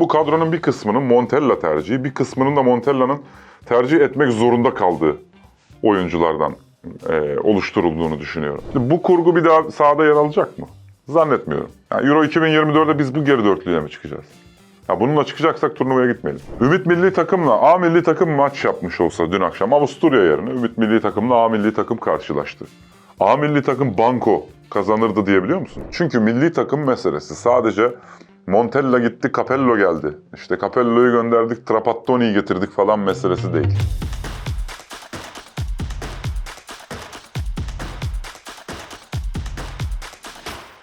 Bu kadronun bir kısmının Montella tercihi, bir kısmının da Montella'nın tercih etmek zorunda kaldığı oyunculardan e, oluşturulduğunu düşünüyorum. Bu kurgu bir daha sahada yer alacak mı? Zannetmiyorum. Yani Euro 2024'de biz bu geri dörtlüyle mi çıkacağız? Ya bununla çıkacaksak turnuvaya gitmeyelim. Ümit milli takımla A milli takım maç yapmış olsa dün akşam Avusturya yerine Ümit milli takımla A milli takım karşılaştı. A milli takım banko kazanırdı diyebiliyor musun? Çünkü milli takım meselesi sadece Montella gitti, Capello geldi. İşte Capello'yu gönderdik, Trapattoni'yi getirdik falan meselesi değil.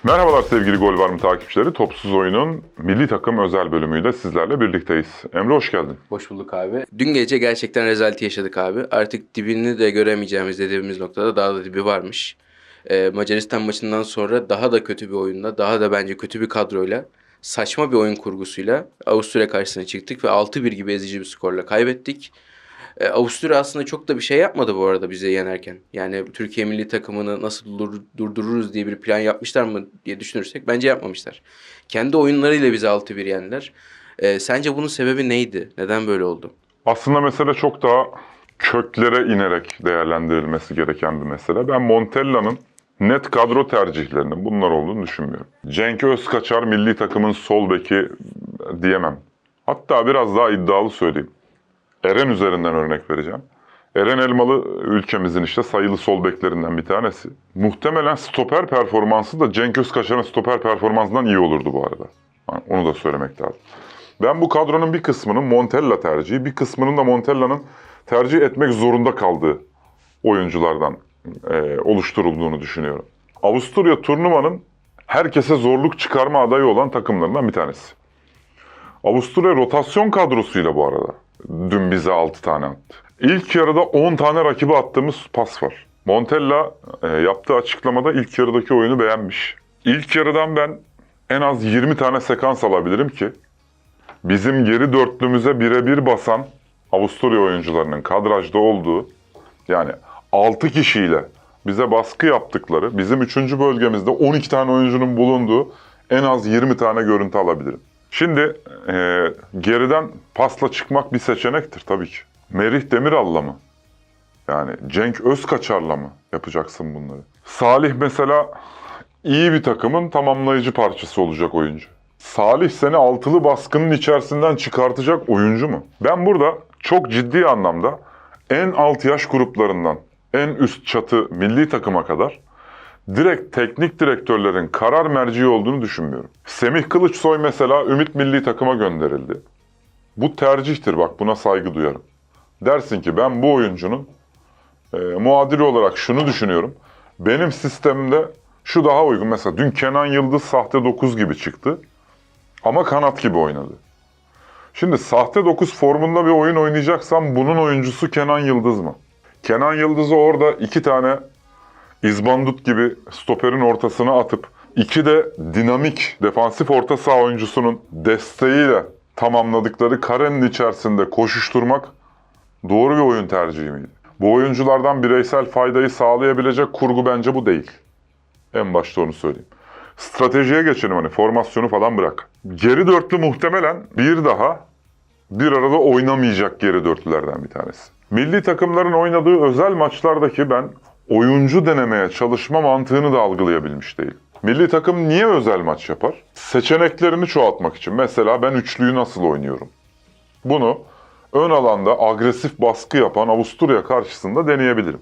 Merhabalar sevgili Gol Var mı takipçileri. Topsuz Oyun'un milli takım özel bölümüyle sizlerle birlikteyiz. Emre hoş geldin. Hoş bulduk abi. Dün gece gerçekten rezaleti yaşadık abi. Artık dibini de göremeyeceğimiz dediğimiz noktada daha da dibi varmış. Ee, Macaristan maçından sonra daha da kötü bir oyunla, daha da bence kötü bir kadroyla, saçma bir oyun kurgusuyla Avusturya karşısına çıktık ve 6-1 gibi ezici bir skorla kaybettik. Ee, Avusturya aslında çok da bir şey yapmadı bu arada bize yenerken. Yani Türkiye milli takımını nasıl dur- durdururuz diye bir plan yapmışlar mı diye düşünürsek bence yapmamışlar. Kendi oyunlarıyla bizi 6-1 yendiler. Ee, sence bunun sebebi neydi? Neden böyle oldu? Aslında mesele çok daha köklere inerek değerlendirilmesi gereken bir mesele. Ben Montella'nın net kadro tercihlerinin bunlar olduğunu düşünmüyorum. Cenk Özkaçar milli takımın sol beki diyemem. Hatta biraz daha iddialı söyleyeyim. Eren üzerinden örnek vereceğim. Eren Elmalı ülkemizin işte sayılı sol beklerinden bir tanesi. Muhtemelen stoper performansı da Cenk Özkaçar'ın stoper performansından iyi olurdu bu arada. Yani onu da söylemek lazım. Ben bu kadronun bir kısmının Montella tercihi, bir kısmının da Montella'nın tercih etmek zorunda kaldığı oyunculardan e, oluşturulduğunu düşünüyorum. Avusturya turnuvanın herkese zorluk çıkarma adayı olan takımlarından bir tanesi. Avusturya rotasyon kadrosuyla bu arada. Dün bize 6 tane attı. İlk yarıda 10 tane rakibe attığımız pas var. Montella e, yaptığı açıklamada ilk yarıdaki oyunu beğenmiş. İlk yarıdan ben en az 20 tane sekans alabilirim ki bizim geri dörtlümüze birebir basan Avusturya oyuncularının kadrajda olduğu yani 6 kişiyle bize baskı yaptıkları bizim 3. bölgemizde 12 tane oyuncunun bulunduğu en az 20 tane görüntü alabilirim. Şimdi e, geriden pasla çıkmak bir seçenektir tabii ki. Merih Demiral'la mı? Yani Cenk Özkaçar'la mı yapacaksın bunları? Salih mesela iyi bir takımın tamamlayıcı parçası olacak oyuncu. Salih seni altılı baskının içerisinden çıkartacak oyuncu mu? Ben burada çok ciddi anlamda en alt yaş gruplarından en üst çatı milli takıma kadar direkt teknik direktörlerin karar merci olduğunu düşünmüyorum. Semih Kılıçsoy mesela Ümit milli takıma gönderildi. Bu tercihtir bak buna saygı duyarım. Dersin ki ben bu oyuncunun e, muadili olarak şunu düşünüyorum. Benim sistemimde şu daha uygun. Mesela dün Kenan Yıldız sahte 9 gibi çıktı. Ama kanat gibi oynadı. Şimdi sahte 9 formunda bir oyun oynayacaksam bunun oyuncusu Kenan Yıldız mı? Kenan Yıldız'ı orada iki tane İzbandut gibi stoperin ortasına atıp iki de dinamik defansif orta saha oyuncusunun desteğiyle tamamladıkları karenin içerisinde koşuşturmak doğru bir oyun tercihi miydi? Bu oyunculardan bireysel faydayı sağlayabilecek kurgu bence bu değil. En başta onu söyleyeyim. Stratejiye geçelim hani formasyonu falan bırak. Geri dörtlü muhtemelen bir daha bir arada oynamayacak geri dörtlülerden bir tanesi. Milli takımların oynadığı özel maçlardaki ben oyuncu denemeye çalışma mantığını da algılayabilmiş değil. Milli takım niye özel maç yapar? Seçeneklerini çoğaltmak için. Mesela ben üçlüyü nasıl oynuyorum? Bunu ön alanda agresif baskı yapan Avusturya karşısında deneyebilirim.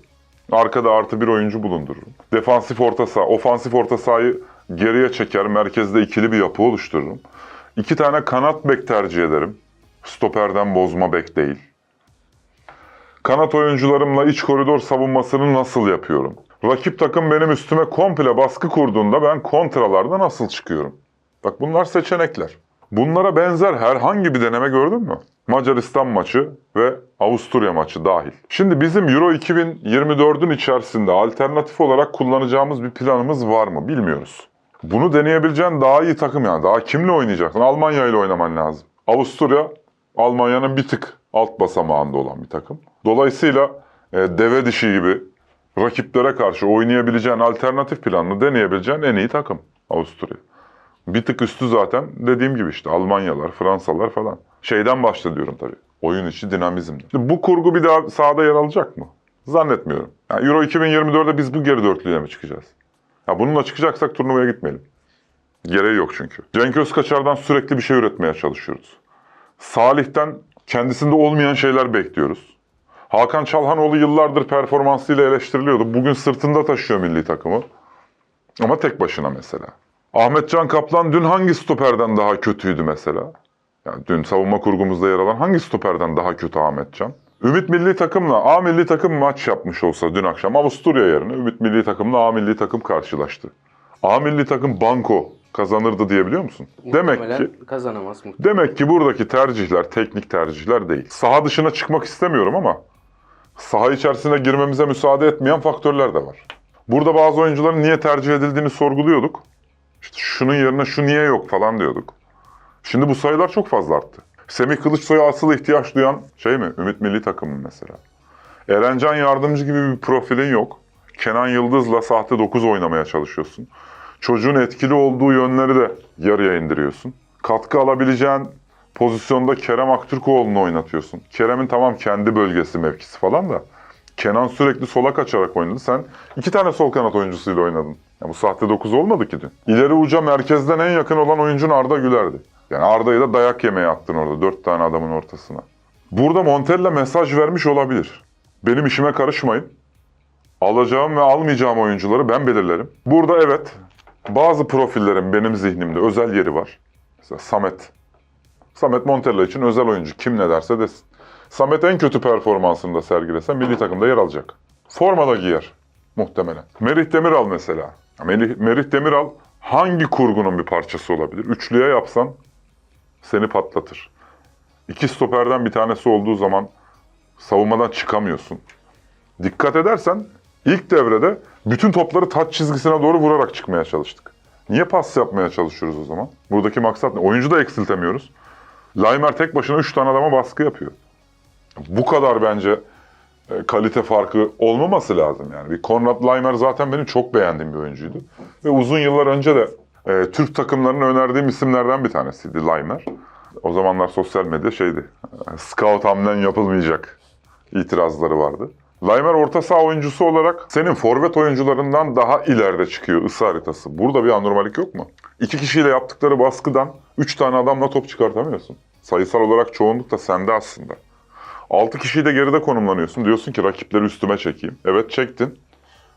Arkada artı bir oyuncu bulundururum. Defansif orta saha, ofansif orta sahayı geriye çeker, merkezde ikili bir yapı oluştururum. İki tane kanat bek tercih ederim. Stoperden bozma bek değil. Kanat oyuncularımla iç koridor savunmasını nasıl yapıyorum? Rakip takım benim üstüme komple baskı kurduğunda ben kontralarda nasıl çıkıyorum? Bak bunlar seçenekler. Bunlara benzer herhangi bir deneme gördün mü? Macaristan maçı ve Avusturya maçı dahil. Şimdi bizim Euro 2024'ün içerisinde alternatif olarak kullanacağımız bir planımız var mı bilmiyoruz. Bunu deneyebileceğin daha iyi takım yani. Daha kimle oynayacaksın? Almanya ile oynaman lazım. Avusturya Almanya'nın bir tık alt basamağında olan bir takım. Dolayısıyla e, deve dişi gibi rakiplere karşı oynayabileceğin alternatif planını deneyebileceğin en iyi takım Avusturya. Bir tık üstü zaten dediğim gibi işte Almanyalar, Fransalar falan. Şeyden başla diyorum tabii. Oyun içi dinamizmden. Bu kurgu bir daha sahada yer alacak mı? Zannetmiyorum. Yani Euro 2024'de biz bu geri dörtlüğe mi çıkacağız? Ya bununla çıkacaksak turnuvaya gitmeyelim. Gereği yok çünkü. Cenk Özkaçar'dan sürekli bir şey üretmeye çalışıyoruz. Salih'ten kendisinde olmayan şeyler bekliyoruz. Hakan Çalhanoğlu yıllardır performansıyla eleştiriliyordu. Bugün sırtında taşıyor milli takımı. Ama tek başına mesela. Ahmet Can Kaplan dün hangi stoperden daha kötüydü mesela? Yani dün savunma kurgumuzda yer alan hangi stoperden daha kötü Ahmet Can? Ümit milli takımla A milli takım maç yapmış olsa dün akşam Avusturya yerine Ümit milli takımla A milli takım karşılaştı. A milli takım banko kazanırdı diyebiliyor musun? Demek Muhtemelen ki kazanamaz muhtemelen. Demek ki buradaki tercihler teknik tercihler değil. Saha dışına çıkmak istemiyorum ama saha içerisine girmemize müsaade etmeyen faktörler de var. Burada bazı oyuncuların niye tercih edildiğini sorguluyorduk. İşte şunun yerine şu niye yok falan diyorduk. Şimdi bu sayılar çok fazla arttı. Semih Kılıçsoy'a asıl ihtiyaç duyan şey mi? Ümit Milli Takımı mesela. Erencan Yardımcı gibi bir profilin yok. Kenan Yıldız'la sahte 9 oynamaya çalışıyorsun. Çocuğun etkili olduğu yönleri de yarıya indiriyorsun. Katkı alabileceğin pozisyonda Kerem Aktürkoğlu'nu oynatıyorsun. Kerem'in tamam kendi bölgesi mevkisi falan da. Kenan sürekli sola kaçarak oynadı. Sen iki tane sol kanat oyuncusuyla oynadın. Ya bu sahte 9 olmadı ki dün. İleri uca merkezden en yakın olan oyuncun Arda Güler'di. Yani Arda'yı da dayak yemeye attın orada. Dört tane adamın ortasına. Burada Montella mesaj vermiş olabilir. Benim işime karışmayın. Alacağım ve almayacağım oyuncuları ben belirlerim. Burada evet bazı profillerin benim zihnimde özel yeri var. Mesela Samet. Samet Montella için özel oyuncu. Kim ne derse desin. Samet en kötü performansını da sergilese milli takımda yer alacak. Formada giyer muhtemelen. Merih Demiral mesela. Melih, Merih Demiral hangi kurgunun bir parçası olabilir? Üçlüye yapsan seni patlatır. İki stoperden bir tanesi olduğu zaman savunmadan çıkamıyorsun. Dikkat edersen ilk devrede bütün topları taç çizgisine doğru vurarak çıkmaya çalıştık. Niye pas yapmaya çalışıyoruz o zaman? Buradaki maksat ne? Oyuncu da eksiltemiyoruz. Laimer tek başına 3 tane adama baskı yapıyor. Bu kadar bence e, kalite farkı olmaması lazım yani. Bir Konrad Laimer zaten benim çok beğendiğim bir oyuncuydu. Ve uzun yıllar önce de e, Türk takımlarına önerdiğim isimlerden bir tanesiydi Laimer. O zamanlar sosyal medya şeydi. Scout hamlen yapılmayacak itirazları vardı. Laimer orta saha oyuncusu olarak senin forvet oyuncularından daha ileride çıkıyor ısı haritası. Burada bir anormalik yok mu? İki kişiyle yaptıkları baskıdan üç tane adamla top çıkartamıyorsun. Sayısal olarak çoğunluk da sende aslında. Altı kişiyi de geride konumlanıyorsun. Diyorsun ki rakipleri üstüme çekeyim. Evet çektin.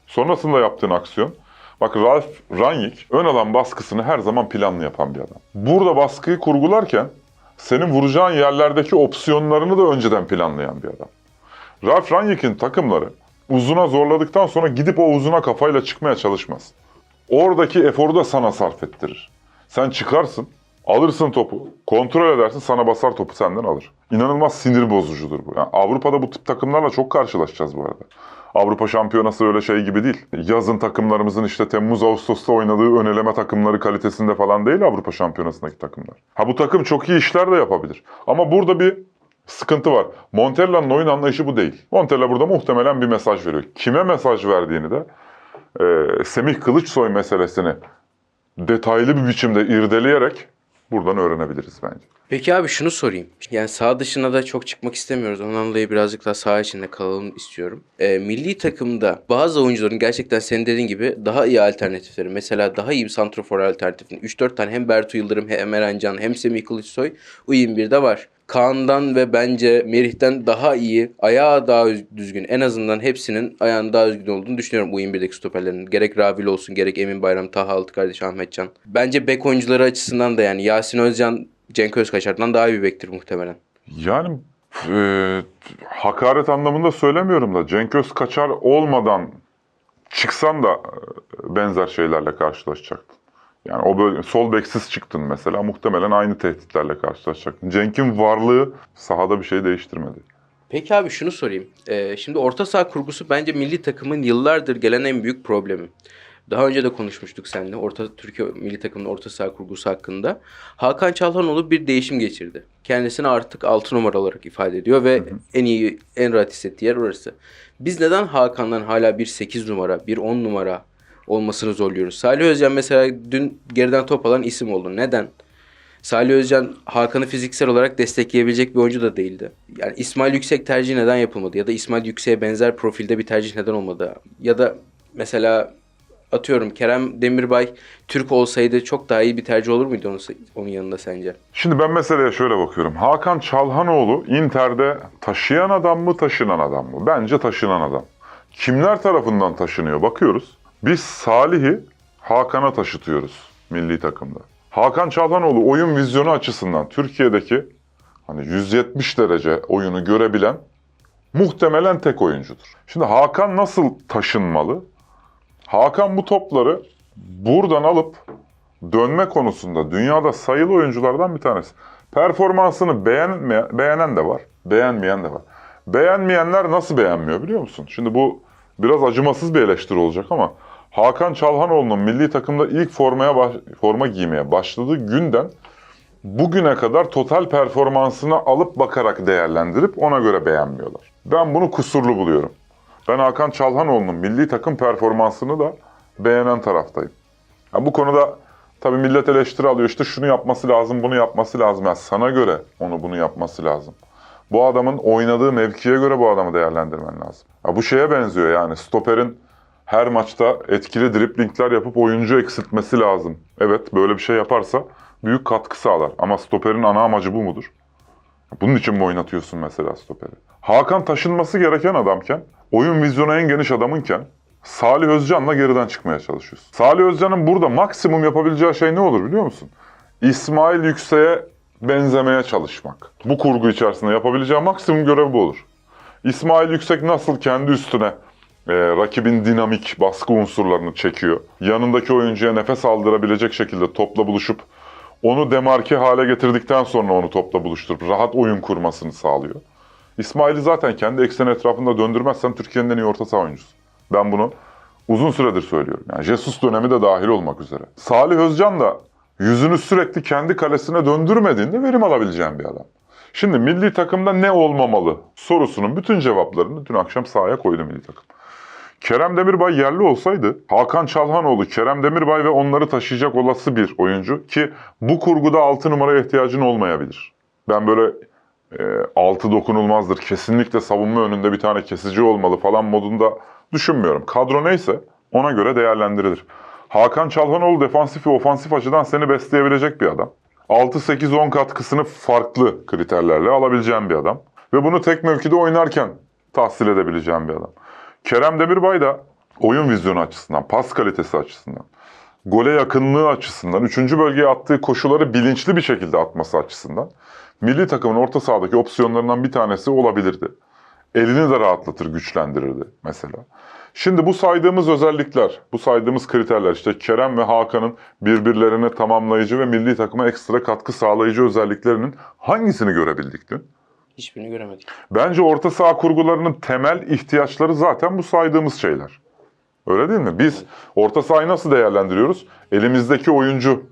Sonrasında yaptığın aksiyon. Bak Ralf Rangnick ön alan baskısını her zaman planlı yapan bir adam. Burada baskıyı kurgularken senin vuracağın yerlerdeki opsiyonlarını da önceden planlayan bir adam. Ralf Rangnick'in takımları uzuna zorladıktan sonra gidip o uzuna kafayla çıkmaya çalışmaz. Oradaki eforu da sana sarf ettirir. Sen çıkarsın, alırsın topu, kontrol edersin, sana basar topu senden alır. İnanılmaz sinir bozucudur bu. Yani Avrupa'da bu tip takımlarla çok karşılaşacağız bu arada. Avrupa Şampiyonası öyle şey gibi değil. Yazın takımlarımızın işte Temmuz-Ağustos'ta oynadığı öneleme takımları kalitesinde falan değil Avrupa Şampiyonası'ndaki takımlar. Ha bu takım çok iyi işler de yapabilir. Ama burada bir sıkıntı var. Montella'nın oyun anlayışı bu değil. Montella burada muhtemelen bir mesaj veriyor. Kime mesaj verdiğini de e, Semih Kılıçsoy meselesini detaylı bir biçimde irdeleyerek buradan öğrenebiliriz bence. Peki abi şunu sorayım. Yani sağ dışına da çok çıkmak istemiyoruz. Ondan dolayı birazcık daha saha içinde kalalım istiyorum. Ee, milli takımda bazı oyuncuların gerçekten senin dediğin gibi daha iyi alternatifleri. Mesela daha iyi bir santrofor alternatifini. 3-4 tane hem Bertu Yıldırım hem Eren Can hem Semih Kılıçsoy U21'de var. Kaan'dan ve bence Merih'ten daha iyi, ayağı daha düzgün. En azından hepsinin ayağının daha düzgün olduğunu düşünüyorum U21'deki stoperlerin. Gerek Rabil olsun, gerek Emin Bayram, Taha Altı kardeş Ahmetcan. Bence bek oyuncuları açısından da yani Yasin Özcan, Cenk Özkaçar'dan daha iyi bir bektir muhtemelen. Yani e, hakaret anlamında söylemiyorum da Cenk Özkaçar olmadan çıksan da e, benzer şeylerle karşılaşacaktın. Yani o böyle sol beksiz çıktın mesela muhtemelen aynı tehditlerle karşılaşacaktın. Cenk'in varlığı sahada bir şey değiştirmedi. Peki abi şunu sorayım. Ee, şimdi orta saha kurgusu bence milli takımın yıllardır gelen en büyük problemi. Daha önce de konuşmuştuk seninle orta Türkiye milli takımının orta saha kurgusu hakkında. Hakan Çalhanoğlu bir değişim geçirdi. Kendisini artık 6 numara olarak ifade ediyor ve en iyi en rahat hissettiği yer orası. Biz neden Hakan'dan hala bir 8 numara, bir 10 numara olmasını zorluyoruz. Salih Özcan mesela dün geriden top alan isim oldu. Neden? Salih Özcan Hakan'ı fiziksel olarak destekleyebilecek bir oyuncu da değildi. Yani İsmail Yüksek tercih neden yapılmadı? Ya da İsmail Yüksek'e benzer profilde bir tercih neden olmadı? Ya da mesela atıyorum Kerem Demirbay Türk olsaydı çok daha iyi bir tercih olur muydu onun, onun yanında sence? Şimdi ben meseleye şöyle bakıyorum. Hakan Çalhanoğlu Inter'de taşıyan adam mı taşınan adam mı? Bence taşınan adam. Kimler tarafından taşınıyor bakıyoruz. Biz Salih'i Hakan'a taşıtıyoruz milli takımda. Hakan Çalhanoğlu oyun vizyonu açısından Türkiye'deki hani 170 derece oyunu görebilen muhtemelen tek oyuncudur. Şimdi Hakan nasıl taşınmalı? Hakan bu topları buradan alıp dönme konusunda dünyada sayılı oyunculardan bir tanesi. Performansını beğenme, beğenen de var, beğenmeyen de var. Beğenmeyenler nasıl beğenmiyor biliyor musun? Şimdi bu biraz acımasız bir eleştiri olacak ama Hakan Çalhanoğlu'nun milli takımda ilk formaya baş- forma giymeye başladığı günden bugüne kadar total performansını alıp bakarak değerlendirip ona göre beğenmiyorlar. Ben bunu kusurlu buluyorum. Ben Hakan Çalhanoğlu'nun milli takım performansını da beğenen taraftayım. Ya bu konuda tabii millet eleştiri alıyor işte şunu yapması lazım, bunu yapması lazım. Yani sana göre onu bunu yapması lazım. Bu adamın oynadığı mevkiye göre bu adamı değerlendirmen lazım. Ya bu şeye benziyor yani stoperin her maçta etkili driplingler yapıp oyuncu eksiltmesi lazım. Evet böyle bir şey yaparsa büyük katkı sağlar. Ama stoperin ana amacı bu mudur? Bunun için mi oynatıyorsun mesela stoperi? Hakan taşınması gereken adamken, oyun vizyonu en geniş adamınken Salih Özcan'la geriden çıkmaya çalışıyorsun. Salih Özcan'ın burada maksimum yapabileceği şey ne olur biliyor musun? İsmail Yüksek'e benzemeye çalışmak. Bu kurgu içerisinde yapabileceği maksimum görev bu olur. İsmail Yüksek nasıl kendi üstüne e, rakibin dinamik baskı unsurlarını çekiyor. Yanındaki oyuncuya nefes aldırabilecek şekilde topla buluşup onu demarke hale getirdikten sonra onu topla buluşturup rahat oyun kurmasını sağlıyor. İsmail'i zaten kendi ekseni etrafında döndürmezsen Türkiye'nin en iyi orta saha oyuncusu. Ben bunu uzun süredir söylüyorum. Yani Jesus dönemi de dahil olmak üzere. Salih Özcan da yüzünü sürekli kendi kalesine döndürmediğinde verim alabileceğin bir adam. Şimdi milli takımda ne olmamalı sorusunun bütün cevaplarını dün akşam sahaya koydu milli takım. Kerem Demirbay yerli olsaydı Hakan Çalhanoğlu, Kerem Demirbay ve onları taşıyacak olası bir oyuncu ki bu kurguda 6 numaraya ihtiyacın olmayabilir. Ben böyle e, altı dokunulmazdır, kesinlikle savunma önünde bir tane kesici olmalı falan modunda düşünmüyorum. Kadro neyse ona göre değerlendirilir. Hakan Çalhanoğlu defansif ve ofansif açıdan seni besleyebilecek bir adam. 6-8-10 katkısını farklı kriterlerle alabileceğin bir adam. Ve bunu tek mevkide oynarken tahsil edebileceğin bir adam. Kerem Demirbay da oyun vizyonu açısından, pas kalitesi açısından, gole yakınlığı açısından, üçüncü bölgeye attığı koşuları bilinçli bir şekilde atması açısından milli takımın orta sahadaki opsiyonlarından bir tanesi olabilirdi. Elini de rahatlatır, güçlendirirdi mesela. Şimdi bu saydığımız özellikler, bu saydığımız kriterler işte Kerem ve Hakan'ın birbirlerine tamamlayıcı ve milli takıma ekstra katkı sağlayıcı özelliklerinin hangisini görebildik dün? Hiçbirini göremedik. Bence orta saha kurgularının temel ihtiyaçları zaten bu saydığımız şeyler. Öyle değil mi? Biz orta sahayı nasıl değerlendiriyoruz? Elimizdeki oyuncu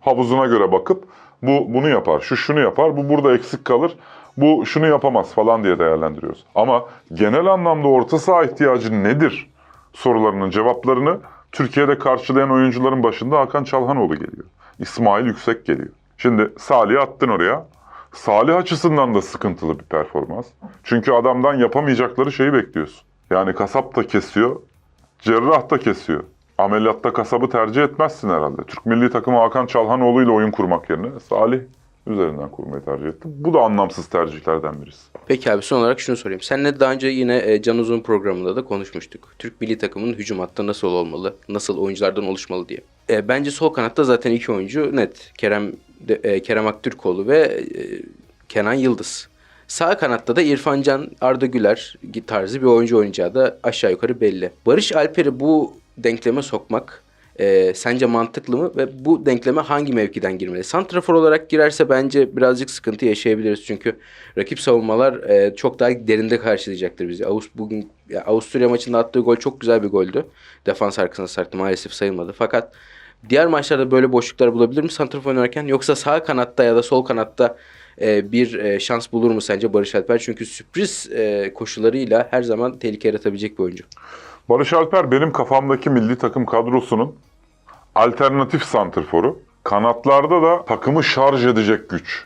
havuzuna göre bakıp bu bunu yapar, şu şunu yapar, bu burada eksik kalır, bu şunu yapamaz falan diye değerlendiriyoruz. Ama genel anlamda orta saha ihtiyacı nedir sorularının cevaplarını Türkiye'de karşılayan oyuncuların başında Hakan Çalhanoğlu geliyor. İsmail Yüksek geliyor. Şimdi Salih'i attın oraya. Salih açısından da sıkıntılı bir performans. Çünkü adamdan yapamayacakları şeyi bekliyorsun. Yani kasap da kesiyor, cerrah da kesiyor. Ameliyatta kasabı tercih etmezsin herhalde. Türk milli takımı Hakan Çalhanoğlu ile oyun kurmak yerine Salih üzerinden kurmayı tercih etti. Bu da anlamsız tercihlerden birisi. Peki abi son olarak şunu sorayım. Seninle daha önce yine e, Can Uzun programında da konuşmuştuk. Türk milli takımının hücum hattı nasıl olmalı, nasıl oyunculardan oluşmalı diye. E, bence sol kanatta zaten iki oyuncu net. Kerem e, Kerem Aktürkoğlu ve e, Kenan Yıldız. Sağ kanatta da İrfan Can, Arda Güler tarzı bir oyuncu oynayacağı da aşağı yukarı belli. Barış Alper'i bu denkleme sokmak e, sence mantıklı mı ve bu denkleme hangi mevkiden girmeli? Santrafor olarak girerse bence birazcık sıkıntı yaşayabiliriz çünkü rakip savunmalar e, çok daha derinde karşılayacaktır bizi. Avust bugün ya Avusturya maçında attığı gol çok güzel bir goldü. Defans arkasına sarktı maalesef sayılmadı. Fakat diğer maçlarda böyle boşluklar bulabilir mi santrafor oynarken yoksa sağ kanatta ya da sol kanatta e, bir e, şans bulur mu sence Barış Alper? Çünkü sürpriz e, koşularıyla her zaman tehlike yaratabilecek bir oyuncu. Barış Alper benim kafamdaki milli takım kadrosunun alternatif santrforu. Kanatlarda da takımı şarj edecek güç.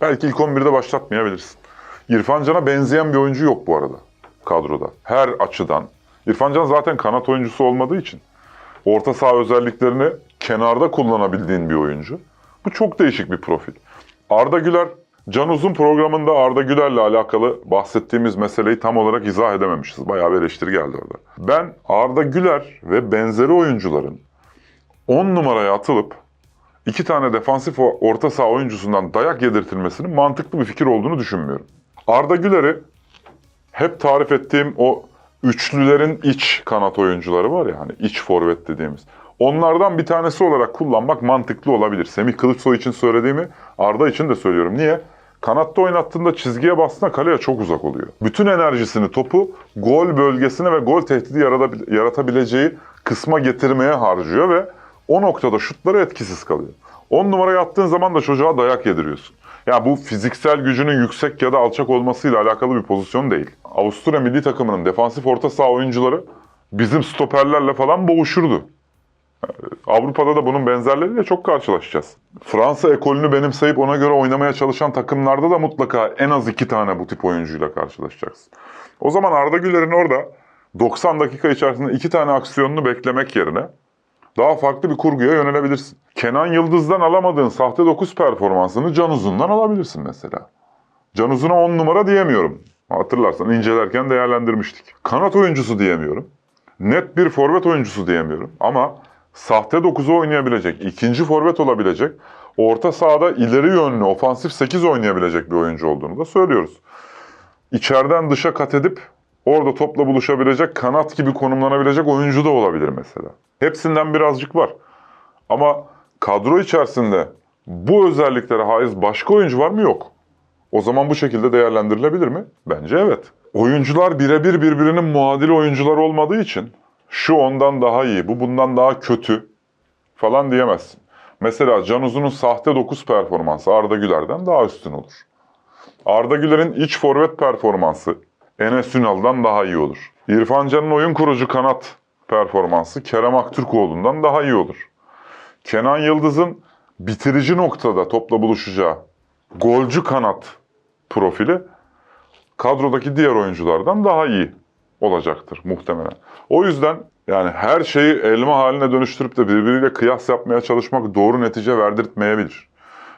Belki ilk 11'de başlatmayabilirsin. İrfan Can'a benzeyen bir oyuncu yok bu arada kadroda. Her açıdan. İrfan Can zaten kanat oyuncusu olmadığı için orta saha özelliklerini kenarda kullanabildiğin bir oyuncu. Bu çok değişik bir profil. Arda Güler, Can Uzun programında Arda Güler'le alakalı bahsettiğimiz meseleyi tam olarak izah edememişiz. Bayağı bir eleştiri geldi orada. Ben Arda Güler ve benzeri oyuncuların 10 numaraya atılıp iki tane defansif orta saha oyuncusundan dayak yedirtilmesinin mantıklı bir fikir olduğunu düşünmüyorum. Arda Güler'i hep tarif ettiğim o üçlülerin iç kanat oyuncuları var ya hani iç forvet dediğimiz. Onlardan bir tanesi olarak kullanmak mantıklı olabilir. Semih Kılıçsoy için söylediğimi Arda için de söylüyorum. Niye? Kanatta oynattığında çizgiye bastığında kaleye çok uzak oluyor. Bütün enerjisini topu gol bölgesine ve gol tehdidi yaratabil- yaratabileceği kısma getirmeye harcıyor ve o noktada şutları etkisiz kalıyor. 10 numaraya attığın zaman da çocuğa dayak yediriyorsun. Ya bu fiziksel gücünün yüksek ya da alçak olmasıyla alakalı bir pozisyon değil. Avusturya milli takımının defansif orta saha oyuncuları bizim stoperlerle falan boğuşurdu. Avrupa'da da bunun benzerleriyle çok karşılaşacağız. Fransa ekolünü benimseyip ona göre oynamaya çalışan takımlarda da mutlaka en az iki tane bu tip oyuncuyla karşılaşacaksın. O zaman Arda Güler'in orada 90 dakika içerisinde iki tane aksiyonunu beklemek yerine daha farklı bir kurguya yönelebilirsin. Kenan Yıldız'dan alamadığın sahte 9 performansını Can Uzun'dan alabilirsin mesela. Can Uzun'a 10 numara diyemiyorum. Hatırlarsan incelerken değerlendirmiştik. Kanat oyuncusu diyemiyorum. Net bir forvet oyuncusu diyemiyorum. Ama sahte 9'u oynayabilecek, ikinci forvet olabilecek, orta sahada ileri yönlü, ofansif 8 oynayabilecek bir oyuncu olduğunu da söylüyoruz. İçeriden dışa kat edip orada topla buluşabilecek, kanat gibi konumlanabilecek oyuncu da olabilir mesela. Hepsinden birazcık var. Ama kadro içerisinde bu özelliklere haiz başka oyuncu var mı? Yok. O zaman bu şekilde değerlendirilebilir mi? Bence evet. Oyuncular birebir birbirinin muadili oyuncular olmadığı için şu ondan daha iyi, bu bundan daha kötü falan diyemezsin. Mesela Can Uzun'un sahte 9 performansı Arda Güler'den daha üstün olur. Arda Güler'in iç forvet performansı Enes Ünal'dan daha iyi olur. İrfan Can'ın oyun kurucu kanat performansı Kerem Aktürkoğlu'ndan daha iyi olur. Kenan Yıldız'ın bitirici noktada topla buluşacağı golcü kanat profili kadrodaki diğer oyunculardan daha iyi olacaktır muhtemelen. O yüzden yani her şeyi elma haline dönüştürüp de birbiriyle kıyas yapmaya çalışmak doğru netice verdirtmeyebilir.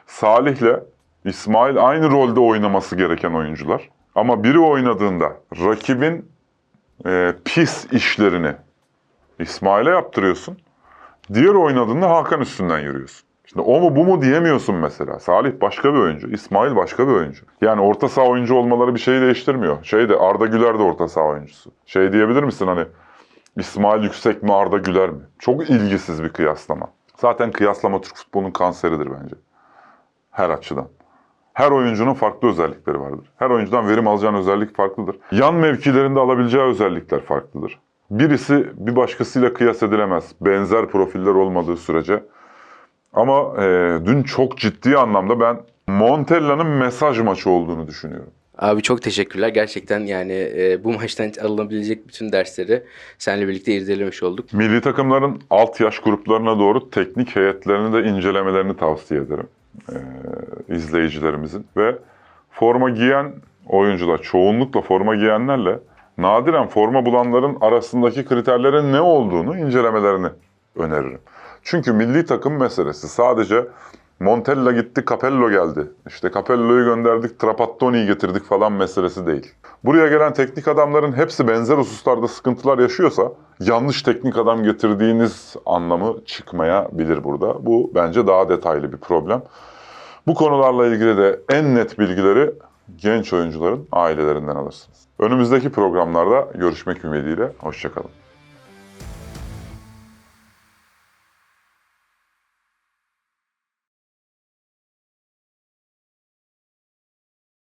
Salih'le İsmail aynı rolde oynaması gereken oyuncular. Ama biri oynadığında rakibin e, pis işlerini İsmail'e yaptırıyorsun. Diğer oynadığında Hakan üstünden yürüyorsun. Şimdi o mu bu mu diyemiyorsun mesela. Salih başka bir oyuncu, İsmail başka bir oyuncu. Yani orta saha oyuncu olmaları bir şeyi değiştirmiyor. Şey de Arda Güler de orta saha oyuncusu. Şey diyebilir misin hani İsmail Yüksek mi Arda Güler mi? Çok ilgisiz bir kıyaslama. Zaten kıyaslama Türk futbolunun kanseridir bence. Her açıdan. Her oyuncunun farklı özellikleri vardır. Her oyuncudan verim alacağın özellik farklıdır. Yan mevkilerinde alabileceği özellikler farklıdır. Birisi bir başkasıyla kıyas edilemez. Benzer profiller olmadığı sürece. Ama e, dün çok ciddi anlamda ben Montella'nın mesaj maçı olduğunu düşünüyorum. Abi çok teşekkürler. Gerçekten yani e, bu maçtan alınabilecek bütün dersleri seninle birlikte irdelemiş olduk. Milli takımların alt yaş gruplarına doğru teknik heyetlerini de incelemelerini tavsiye ederim e, izleyicilerimizin. Ve forma giyen oyuncular, çoğunlukla forma giyenlerle nadiren forma bulanların arasındaki kriterlerin ne olduğunu incelemelerini öneririm. Çünkü milli takım meselesi sadece Montella gitti, Capello geldi. İşte Capello'yu gönderdik, Trapattoni'yi getirdik falan meselesi değil. Buraya gelen teknik adamların hepsi benzer hususlarda sıkıntılar yaşıyorsa yanlış teknik adam getirdiğiniz anlamı çıkmayabilir burada. Bu bence daha detaylı bir problem. Bu konularla ilgili de en net bilgileri genç oyuncuların ailelerinden alırsınız. Önümüzdeki programlarda görüşmek ümidiyle. Hoşçakalın.